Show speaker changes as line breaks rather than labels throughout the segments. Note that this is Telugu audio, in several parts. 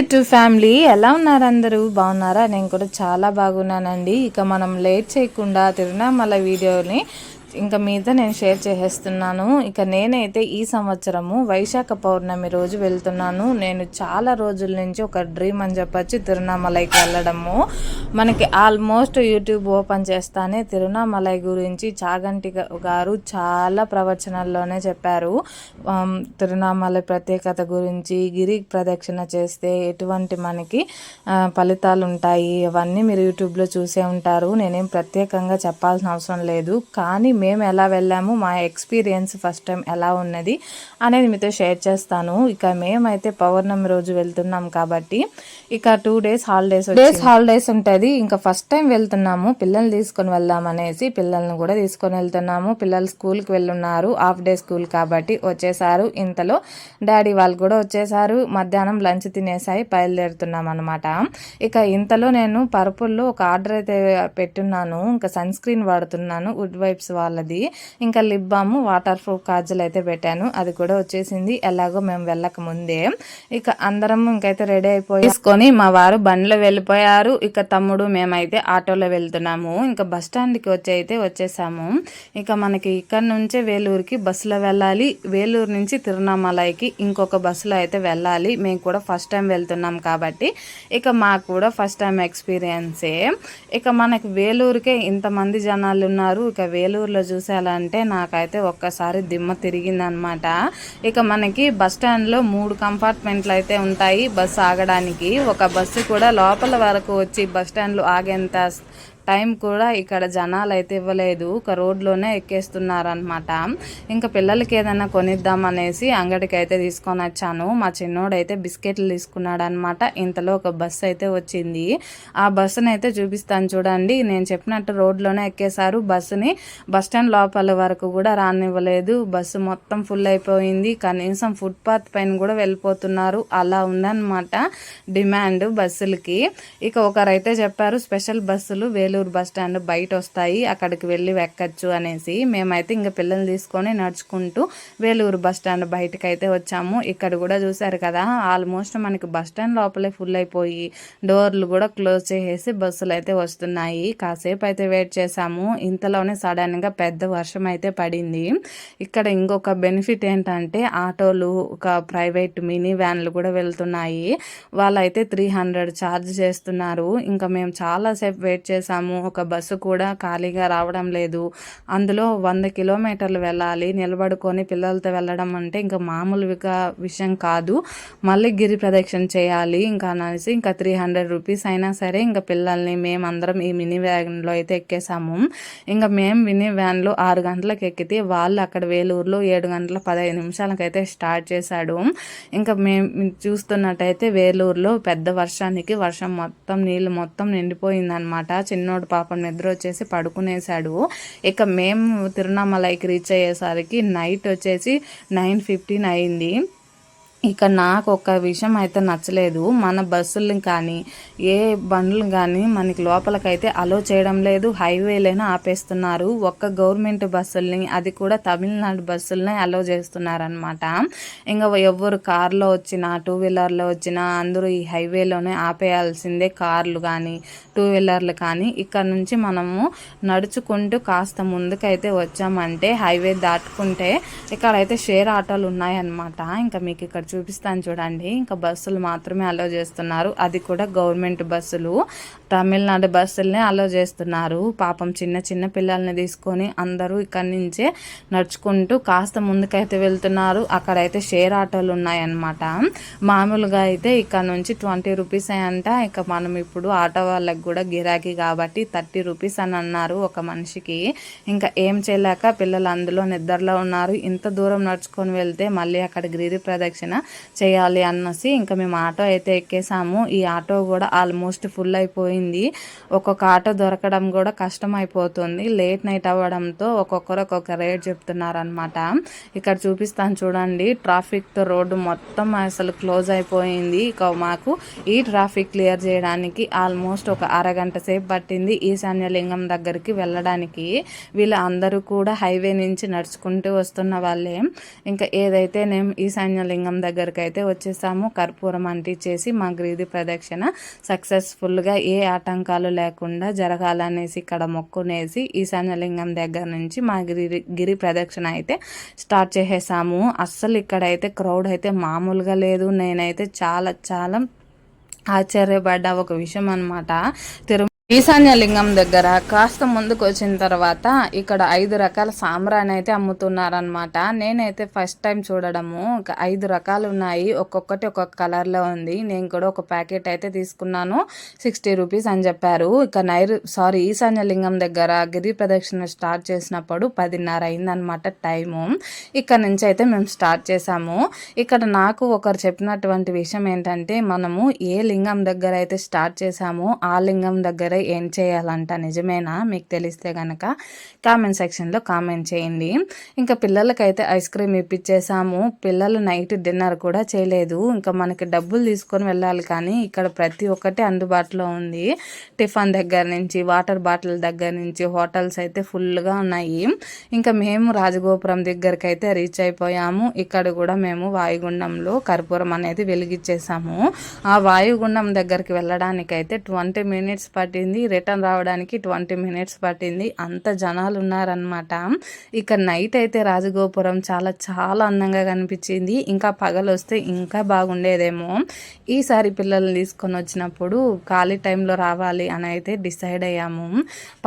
టు ఫ్యామిలీ ఎలా ఉన్నారు అందరూ? బాగున్నారా? నేను కూడా చాలా బాగున్నానండి. ఇక మనం లేట్ చేయకుండా తిరునామల వీడియోని ఇంకా మీద నేను షేర్ చేసేస్తున్నాను. ఇక నేనైతే ఈ సంవత్సరము వైశాఖ పౌర్ణమి రోజు వెళ్తున్నాను. నేను చాలా రోజుల నుంచి ఒక డ్రీమ్ అని చెప్పొచ్చు తిరునామలైకి వెళ్ళడము. మనకి ఆల్మోస్ట్ యూట్యూబ్ ఓపెన్ చేస్తానే తిరునామలై గురించి చాగంటి గారు చాలా ప్రవచనాల్లోనే చెప్పారు. తిరునామలై ప్రత్యేకత గురించి గిరి ప్రదక్షిణ చేస్తే ఎటువంటి మనకి ఫలితాలు ఉంటాయి అవన్నీ మీరు యూట్యూబ్లో చూసే ఉంటారు. నేనేం ప్రత్యేకంగా చెప్పాల్సిన అవసరం లేదు. కానీ మేము ఎలా వెళ్ళాము మా ఎక్స్పీరియన్స్ ఫస్ట్ టైం ఎలా ఉన్నది అనేది మీతో షేర్ చేస్తాను. ఇక మేమైతే పౌర్ణమి రోజు వెళ్తున్నాం కాబట్టి ఇక two days holidays days holidays ఉంటుంది. ఇంకా ఫస్ట్ టైం వెళ్తున్నాము. పిల్లల్ని తీసుకొని వెళ్దాం అనేసి పిల్లల్ని కూడా తీసుకొని వెళ్తున్నాము. పిల్లలు స్కూల్కి వెళ్ళున్నారు. హాఫ్ డే స్కూల్ కాబట్టి వచ్చేసారు. ఇంతలో డాడీ వాళ్ళు కూడా వచ్చేసారు. మధ్యాహ్నం లంచ్ తినేసాయి. బయలుదేరుతున్నాం అనమాట ఇక ఇంతలో నేను పర్పుల్లో ఒక ఆర్డర్ అయితే పెట్టున్నాను. ఇంకా సన్ స్క్రీన్ వాడుతున్నాను. వుడ్ వైప్స్ వాళ్ళది. ఇంకా lip balm waterproof kajal అయితే పెట్టాను. అది కూడా వచ్చేసింది. ఎలాగో మేము వెళ్ళక ముందే. ఇక అందరం ఇంకైతే రెడీ అయిపోయి తీసుకొని మా వారు బండ్లో వెళ్ళిపోయారు. ఇక తమ్ముడు మేమైతే ఆటోలో వెళ్తున్నాము. ఇంకా బస్ స్టాండ్కి వచ్చి అయితే వచ్చేసాము. ఇక మనకి ఇక్కడ నుంచే వేలూరుకి బస్సులో వెళ్ళాలి. వేలూరు నుంచి తిరునామలైకి ఇంకొక బస్సులో అయితే వెళ్ళాలి. మేము కూడా ఫస్ట్ టైం వెళ్తున్నాం కాబట్టి. ఇక మాకు కూడా ఫస్ట్ టైం ఎక్స్పీరియన్సే. ఇక మనకి వేలూరుకే ఇంతమంది జనాలు ఉన్నారు. ఇక వేలూరులో చూసేయాలంటే నాకైతే ఒక్కసారి దిమ్మ తిరిగిందనమాట. ఇక మనకి బస్ స్టాండ్లో మూడు కంపార్ట్మెంట్లు అయితే ఉంటాయి బస్సు ఆగడానికి. ఒక బస్సు కూడా లోపల వరకు వచ్చి బస్ స్టాండ్లో ఆగేంత టైం కూడా ఇక్కడ జనాలు అయితే ఇవ్వలేదు. ఒక రోడ్లోనే ఎక్కేస్తున్నారనమాట ఇంకా పిల్లలకి ఏదైనా కొనిద్దాం అనేసి అంగడికి అయితే తీసుకొని వచ్చాను. మా చిన్నోడు అయితే బిస్కెట్లు తీసుకున్నాడు అనమాట ఇంతలో ఒక బస్సు అయితే వచ్చింది. ఆ బస్సుని అయితే చూపిస్తాను చూడండి. నేను చెప్పినట్టు రోడ్లోనే ఎక్కేశారు. బస్సుని బస్ స్టాండ్ లోపల వరకు కూడా రానివ్వలేదు. బస్సు మొత్తం ఫుల్ అయిపోయింది. కనీసం ఫుట్పాత్ పైన కూడా వెళ్ళిపోతున్నారు. అలా ఉందన్నమాట డిమాండ్ బస్సులకి. ఇక ఒకరైతే చెప్పారు స్పెషల్ బస్సులు వేలూరు బస్ స్టాండ్ బయట వస్తాయి అక్కడికి వెళ్ళి వెక్కచ్చు అనేసి మేమైతే ఇంకా పిల్లల్ని తీసుకొని నడుచుకుంటూ వేలూరు బస్ స్టాండ్ బయటకు అయితే వచ్చాము. ఇక్కడ కూడా చూసారు కదా ఆల్మోస్ట్ మనకి బస్ స్టాండ్ లోపలే ఫుల్ అయిపోయి డోర్లు కూడా క్లోజ్ చేసేసి బస్సులు అయితే వస్తున్నాయి. కాసేపు అయితే వెయిట్ చేసాము ఇంతలోనే సడన్గా పెద్ద వర్షం అయితే పడింది. ఇక్కడ ఇంకొక బెనిఫిట్ ఏంటంటే ఆటోలు ఒక ప్రైవేట్ మినీ వ్యాన్లు కూడా వెళ్తున్నాయి. వాళ్ళైతే త్రీ హండ్రెడ్ ఛార్జ్ చేస్తున్నారు. ఇంకా మేము చాలాసేపు వెయిట్ చేసాము ఒక బస్సు కూడా ఖాళీగా రావడం లేదు. అందులో వంద కిలోమీటర్లు వెళ్ళాలి. నిలబడుకొని పిల్లలతో వెళ్ళడం అంటే ఇంకా మామూలుగా విషయం కాదు. మళ్ళీ గిరి ప్రదక్షిణ చేయాలి. ఇంకా అనేసి ఇంకా త్రీ హండ్రెడ్ రూపీస్ అయినా సరే ఇంకా పిల్లల్ని మేమందరం ఈ మినీ వ్యాన్లో అయితే ఎక్కేసాము. ఇంకా మేము మినీ వ్యాన్లో ఆరు గంటలకు ఎక్కితే వాళ్ళు అక్కడ వేలూరులో ఏడు గంటల పదహైదు నిమిషాలకైతే స్టార్ట్ చేశాడు. ఇంకా మేము చూస్తున్నట్టయితే వేలూరులో పెద్ద వర్షానికి వర్షం మొత్తం నీళ్ళు మొత్తం నిండిపోయిందనమాట చిన్నోడు పాపం నిద్ర వచ్చేసి పడుకునేశాడు. ఇక మేము తిరునామలైకి రీచ్ అయ్యేసరికి నైట్ వచ్చేసి నైన్ ఫిఫ్టీన్ అయింది. ఇక నాకు ఒక విషయం అయితే నచ్చలేదు. మన బస్సులను కానీ ఏ బండ్లు కానీ మనకి లోపలికైతే అలో చేయడం లేదు. హైవేలైనా ఆపేస్తున్నారు. ఒక్క గవర్నమెంట్ బస్సుల్ని అది కూడా తమిళనాడు బస్సులనే అలో చేస్తున్నారనమాట ఇంకా ఎవరు కార్లో వచ్చినా టూ వీలర్లో వచ్చినా అందరూ ఈ హైవేలోనే ఆపేయాల్సిందే కార్లు కానీ టూ వీలర్లు కానీ. ఇక్కడ నుంచి మనము నడుచుకుంటూ కాస్త ముందుకైతే వచ్చామంటే హైవే దాటుకుంటే ఇక్కడైతే షేర్ ఆటోలు ఉన్నాయన్నమాట. ఇంకా మీకు ఇక్కడ చూపిస్తాను చూడండి. ఇంకా బస్సులు మాత్రమే అలో చేస్తున్నారు. అది కూడా గవర్నమెంట్ బస్సులు. తమిళనాడు బస్సులనే అలో చేస్తున్నారు. పాపం చిన్న చిన్న పిల్లల్ని తీసుకొని అందరూ ఇక్కడి నుంచే నడుచుకుంటూ కాస్త ముందుకైతే వెళ్తున్నారు. అక్కడైతే షేర్ ఆటోలు ఉన్నాయన్నమాట. మామూలుగా అయితే ఇక్కడ నుంచి ట్వంటీ రూపీస్ అంట. ఇక మనం ఇప్పుడు ఆటో వాళ్ళకి కూడా గిరాకీ కాబట్టి థర్టీ రూపీస్ అని అన్నారు ఒక మనిషికి. ఇంకా ఏం చేయలేక పిల్లలు అందులో నిద్రలో ఉన్నారు. ఇంత దూరం నడుచుకొని వెళ్తే మళ్ళీ అక్కడ గిరి ప్రదక్షిణ చేయాలి అన్నసి ఇంకా మేము ఆటో అయితే ఎక్కేసాము. ఈ ఆటో కూడా ఆల్మోస్ట్ ఫుల్ అయిపోయింది. ఒక్కొక్క ఆటో దొరకడం కూడా కష్టం అయిపోతుంది లేట్ నైట్ అవ్వడంతో ఒక్కొక్కరు ఒక్కొక్క రేట్ చెప్తున్నారనమాట ఇక్కడ చూపిస్తాను చూడండి. ట్రాఫిక్తో రోడ్డు మొత్తం అసలు క్లోజ్ అయిపోయింది. ఇక మాకు ఈ ట్రాఫిక్ క్లియర్ చేయడానికి ఆల్మోస్ట్ ఒక అరగంట సేపు పట్టింది ఈశాన్యలింగం దగ్గరికి వెళ్ళడానికి. వీళ్ళ అందరూ కూడా హైవే నుంచి నడుచుకుంటూ వస్తున్న వాళ్ళే. ఇంకా ఏదైతే నేను ఈశాన్యలింగం దగ్గరికి అయితే వచ్చేసాము. కర్పూరం అంటించేసి మా గ్రీది ప్రదక్షిణ సక్సెస్ఫుల్గా ఏ ఆటంకాలు లేకుండా జరగాలనేసి ఇక్కడ మొక్కునేసి ఈశాన్యలింగం దగ్గర నుంచి మా గిరి గిరి ప్రదక్షిణ అయితే స్టార్ట్ చేసేసాము. అస్సలు ఇక్కడైతే క్రౌడ్ అయితే మామూలుగా లేదు. నేనైతే చాలా చాలా ఆశ్చర్యపడ్డ ఒక విషయం అనమాట తిరుమల ఈశాన్య లింగం దగ్గర కాస్త ముందుకు వచ్చిన తర్వాత ఇక్కడ ఐదు రకాల సాంబ్రాన్ని అయితే అమ్ముతున్నారనమాట నేనైతే ఫస్ట్ టైం చూడడము. ఐదు రకాలు ఉన్నాయి. ఒక్కొక్కటి ఒక్కొక్క కలర్లో ఉంది. నేను కూడా ఒక ప్యాకెట్ అయితే తీసుకున్నాను. సిక్స్టీ రూపీస్ అని చెప్పారు. ఇక నైరు సారీ ఈశాన్య లింగం దగ్గర గిరి ప్రదక్షిణ స్టార్ట్ చేసినప్పుడు పదిన్నర అయిందనమాట టైము ఇక్కడ నుంచి అయితే మేము స్టార్ట్ చేసాము ఇక్కడ నాకు ఒకరు చెప్పినటువంటి విషయం ఏంటంటే మనము ఏ లింగం దగ్గర అయితే స్టార్ట్ చేసామో ఆ లింగం దగ్గర ఏం చేయాలంట నిజమేనా? మీకు తెలిస్తే కనుక కామెంట్ సెక్షన్లో కామెంట్ చేయండి. ఇంకా పిల్లలకైతే ఐస్ క్రీమ్ ఇప్పించేసాము పిల్లలు నైట్ డిన్నర్ కూడా చేయలేదు. ఇంకా మనకి డబ్బులు తీసుకొని వెళ్ళాలి కానీ ఇక్కడ ప్రతి ఒక్కటి అందుబాటులో ఉంది. టిఫిన్ దగ్గర నుంచి వాటర్ బాటిల్ దగ్గర నుంచి హోటల్స్ అయితే ఫుల్గా ఉన్నాయి. ఇంకా మేము రాజగోపురం దగ్గరికి అయితే రీచ్ అయిపోయాము. ఇక్కడ కూడా మేము వాయుగుండంలో కర్పూరం అనేది వెలిగించేసాము ఆ వాయుగుండం దగ్గరికి వెళ్ళడానికి అయితే ట్వంటీ మినిట్స్ పట్టింది రిటర్న్ రావడానికి ట్వంటీ మినిట్స్ పట్టింది. అంత జనాలు ఉన్నారనమాట ఇక్కడ నైట్ అయితే రాజగోపురం చాలా చాలా అందంగా కనిపించింది. ఇంకా పగలు వస్తే ఇంకా బాగుండేదేమో. ఈసారి పిల్లల్ని తీసుకొని వచ్చినప్పుడు ఖాళీ టైంలో రావాలి అని అయితే డిసైడ్ అయ్యాము.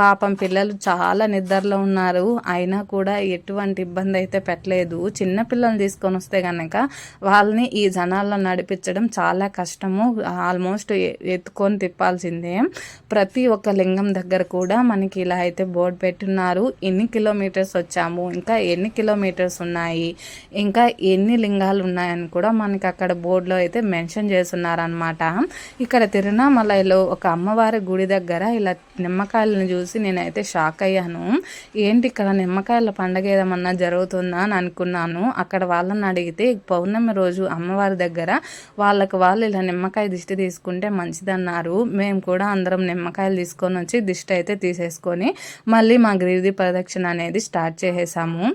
పాపం పిల్లలు చాలా నిద్రలో ఉన్నారు. అయినా కూడా ఎటువంటి ఇబ్బంది అయితే పెట్టలేదు. చిన్న పిల్లల్ని తీసుకొని వస్తే కనుక వాళ్ళని ఈ జనాల్లో నడిపించడం చాలా కష్టము. ఆల్మోస్ట్ ఎత్తుకొని తిప్పాల్సిందే. ప్రతి ఒక్క లింగం దగ్గర కూడా మనకి ఇలా అయితే బోర్డు పెట్టున్నారు ఎన్ని కిలోమీటర్స్ వచ్చాము? ఇంకా ఎన్ని కిలోమీటర్స్ ఉన్నాయి? ఇంకా ఎన్ని లింగాలు ఉన్నాయని కూడా మనకి అక్కడ బోర్డులో అయితే మెన్షన్ చేస్తున్నారనమాట ఇక్కడ తిరునామలలో ఒక అమ్మవారి గుడి దగ్గర ఇలా నిమ్మకాయలను చూసి నేనైతే షాక్ అయ్యాను. ఏంటి ఇక్కడ నిమ్మకాయల పండగ ఏదమన్నా జరుగుతుందా అని అనుకున్నాను. అక్కడ వాళ్ళని అడిగితే పౌర్ణమి రోజు అమ్మవారి దగ్గర వాళ్ళకు వాళ్ళు ఇలా నిమ్మకాయ దిష్టి తీసుకుంటే మంచిదన్నారు. మేము కూడా అందరం నిమ్మకాయలు తీసుకొని వచ్చి దిష్టి అయితే తీసేసుకొని మళ్ళీ మా గిరిది ప్రదక్షిణ అనేది స్టార్ట్ చేసేసాము.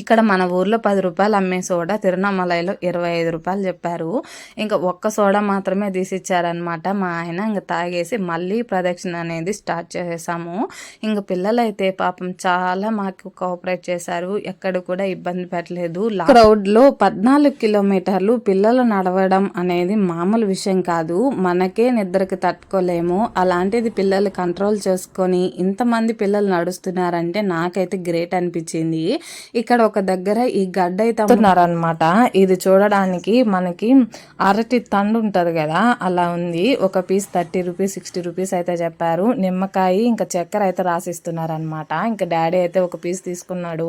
ఇక్కడ మన ఊర్లో పది రూపాయలు అమ్మే సోడా తిరునామలైలో ఇరవై ఐదు రూపాయలు చెప్పారు. ఇంకా ఒక్క సోడా మాత్రమే తీసిచ్చారనమాట మా ఆయన. ఇంకా తాగేసి మళ్ళీ ప్రదక్షిణ అనేది స్టార్ట్ చేసేసాము. ఇంకా పిల్లలైతే పాపం చాలా మాకు కోఆపరేట్ చేశారు. ఎక్కడ కూడా ఇబ్బంది పెట్టలేదు. క్రౌడ్లో పద్నాలుగు కిలోమీటర్లు పిల్లలు నడవడం అనేది మామూలు విషయం కాదు. మనకే నిద్రకి తట్టుకోలేము. అలాంటిది పిల్లలు కంట్రోల్ చేసుకొని ఇంతమంది పిల్లలు నడుస్తున్నారంటే నాకైతే గ్రేట్ అనిపించింది. ఇక్కడ ఒక దగ్గర ఈ గడ్డ అయితే అమ్ముతున్నారనమాట ఇది చూడడానికి మనకి అరటి తండు ఉంటుంది కదా అలా ఉంది. ఒక piece thirty rupees sixty rupees అయితే చెప్పారు. నిమ్మకాయ ఇంకా చక్కెర అయితే రాసిస్తున్నారనమాట ఇంకా డాడీ అయితే ఒక పీస్ తీసుకున్నాడు.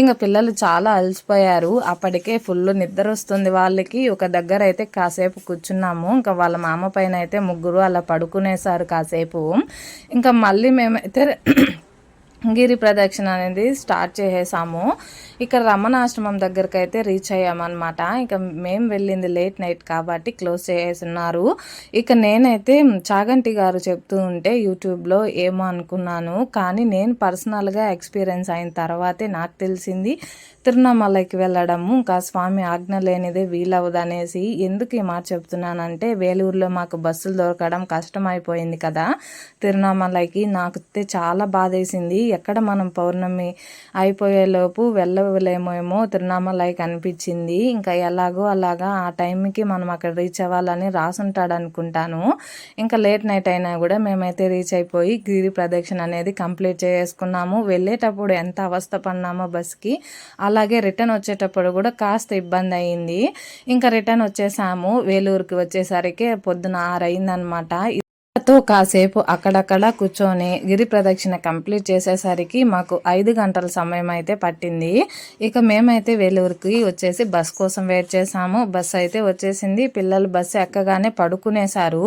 ఇంకా పిల్లలు చాలా అలసిపోయారు. అప్పటికే ఫుల్ నిద్ర వస్తుంది వాళ్ళకి. ఒక దగ్గర అయితే కాసేపు కూర్చున్నాము. ఇంకా వాళ్ళ మామ పైన అయితే ముగ్గురు అలా పడుకునేసారు కాసేపు. ఇంకా మళ్ళీ మేమైతే గిరి ప్రదక్షిణ అనేది స్టార్ట్ చేసేసాము. ఇక్కడ రమణాశ్రమం దగ్గరికి అయితే రీచ్ అయ్యామన్నమాట. ఇక మేము వెళ్ళింది లేట్ నైట్ కాబట్టి క్లోజ్ చేసేస్తున్నారు ఇక నేనైతే చాగంటి గారు చెప్తూ ఉంటే యూట్యూబ్లో ఏమో అనుకున్నాను. కానీ నేను పర్సనల్గా ఎక్స్పీరియన్స్ అయిన తర్వాతే నాకు తెలిసింది తిరునామలకి వెళ్ళడము ఇంకా స్వామి ఆజ్ఞ లేనిదే వీలవదనేసి ఎందుకు ఈ మాట చెప్తున్నానంటే వేలూరులో మాకు బస్సులు దొరకడం కష్టమైపోయింది కదా. తిరునామలకి నాకు చాలా బాధేసింది. ఎక్కడ మనం పౌర్ణమి అయిపోయేలోపు వెళ్ళలేమేమో తిరునామలకి అనిపించింది. ఇంకా ఎలాగో అలాగా ఆ టైంకి మనం అక్కడ రీచ్ అవ్వాలని రాసుంటాడు అనుకుంటాను ఇంకా లేట్ నైట్ అయినా కూడా మేమైతే రీచ్ అయిపోయి గిరి ప్రదక్షిణ అనేది కంప్లీట్ చేసుకున్నాము. వెళ్ళేటప్పుడు ఎంత అవస్థ పడినామో బస్కి. అలాగే రిటర్న్ వచ్చేటప్పుడు కూడా కాస్త ఇబ్బంది అయింది. ఇంకా రిటర్న్ వచ్చేసాము. వేలూరుకి వచ్చేసరికి పొద్దున ఆరు అయిందనమాట. తో కాసేపు అక్కడక్కడ కూర్చొని గిరి ప్రదక్షిణ కంప్లీట్ చేసేసరికి మాకు ఐదు గంటల సమయం అయితే పట్టింది. ఇక మేమైతే వేలూరుకి వచ్చేసి బస్ కోసం వెయిట్ చేసాము బస్ అయితే వచ్చేసింది. పిల్లలు బస్సు ఎక్కగానే పడుకునేశారు.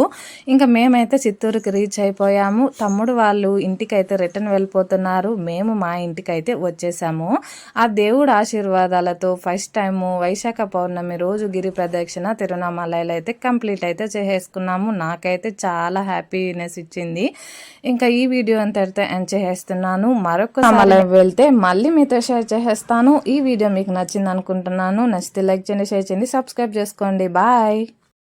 ఇంకా మేమైతే చిత్తూరుకి రీచ్ అయిపోయాము. తమ్ముడు వాళ్ళు ఇంటికైతే రిటర్న్ వెళ్ళిపోతున్నారు. మేము మా ఇంటికైతే వచ్చేసాము. ఆ దేవుడు ఆశీర్వాదాలతో ఫస్ట్ టైము వైశాఖ పౌర్ణమి రోజు గిరి ప్రదక్షిణ తిరునామలలో అయితే కంప్లీట్ అయితే చేసేసుకున్నాము. నాకైతే చాలా హ్యాపీ హ్యాపీనెస్ ఇచ్చింది. ఇంకా ఈ వీడియో అంతటితో ఎండ్ చేసేస్తున్నాను. మరొక మళ్ళీ వెళ్తే మళ్ళీ మీతో షేర్ చేసేస్తాను. ఈ వీడియో మీకు నచ్చింది అనుకుంటున్నాను నచ్చితే లైక్ చేయండి షేర్ చేయండి సబ్స్క్రైబ్ చేసుకోండి. బాయ్